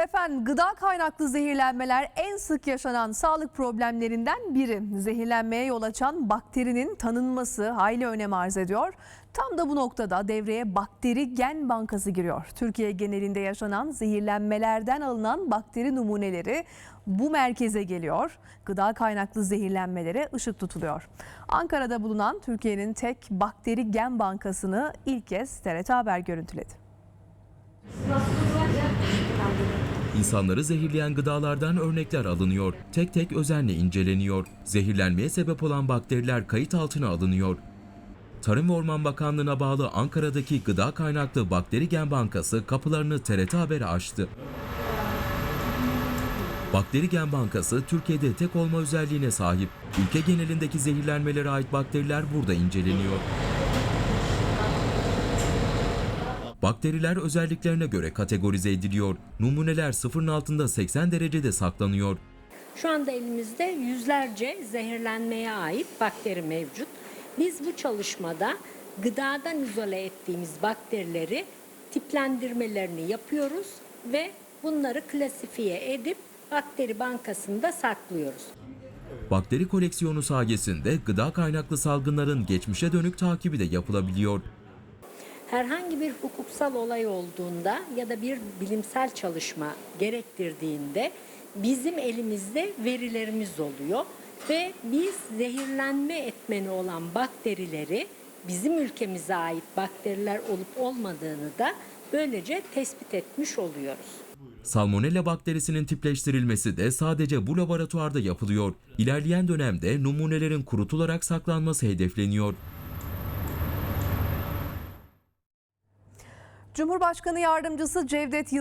Efendim gıda kaynaklı zehirlenmeler en sık yaşanan sağlık problemlerinden biri. Zehirlenmeye yol açan bakterinin tanınması hayli önem arz ediyor. Tam da bu noktada devreye bakteri gen bankası giriyor. Türkiye genelinde yaşanan zehirlenmelerden alınan bakteri numuneleri bu merkeze geliyor. Gıda kaynaklı zehirlenmelere ışık tutuluyor. Ankara'da bulunan Türkiye'nin tek bakteri gen bankasını ilk kez TRT Haber görüntüledi. İnsanları zehirleyen gıdalardan örnekler alınıyor. Tek tek özenle inceleniyor. Zehirlenmeye sebep olan bakteriler kayıt altına alınıyor. Tarım ve Orman Bakanlığı'na bağlı Ankara'daki Gıda Kaynaklı Bakteri Gen Bankası kapılarını TRT Haber'e açtı. Bakteri Gen Bankası Türkiye'de tek olma özelliğine sahip. Ülke genelindeki zehirlenmelere ait bakteriler burada inceleniyor. Bakteriler özelliklerine göre kategorize ediliyor. Numuneler sıfırın altında 80 derecede saklanıyor. Şu anda elimizde yüzlerce zehirlenmeye ait bakteri mevcut. Biz bu çalışmada gıdadan izole ettiğimiz bakterileri tiplendirmelerini yapıyoruz ve bunları klasifiye edip bakteri bankasında saklıyoruz. Bakteri koleksiyonu sayesinde gıda kaynaklı salgınların geçmişe dönük takibi de yapılabiliyor. Herhangi bir hukuksal olay olduğunda ya da bir bilimsel çalışma gerektirdiğinde bizim elimizde verilerimiz oluyor ve biz zehirlenme etmeni olan bakterileri bizim ülkemize ait bakteriler olup olmadığını da böylece tespit etmiş oluyoruz. Salmonella bakterisinin tipleştirilmesi de sadece bu laboratuvarda yapılıyor. İlerleyen dönemde numunelerin kurutularak saklanması hedefleniyor. Cumhurbaşkanı Yardımcısı Cevdet Yılmaz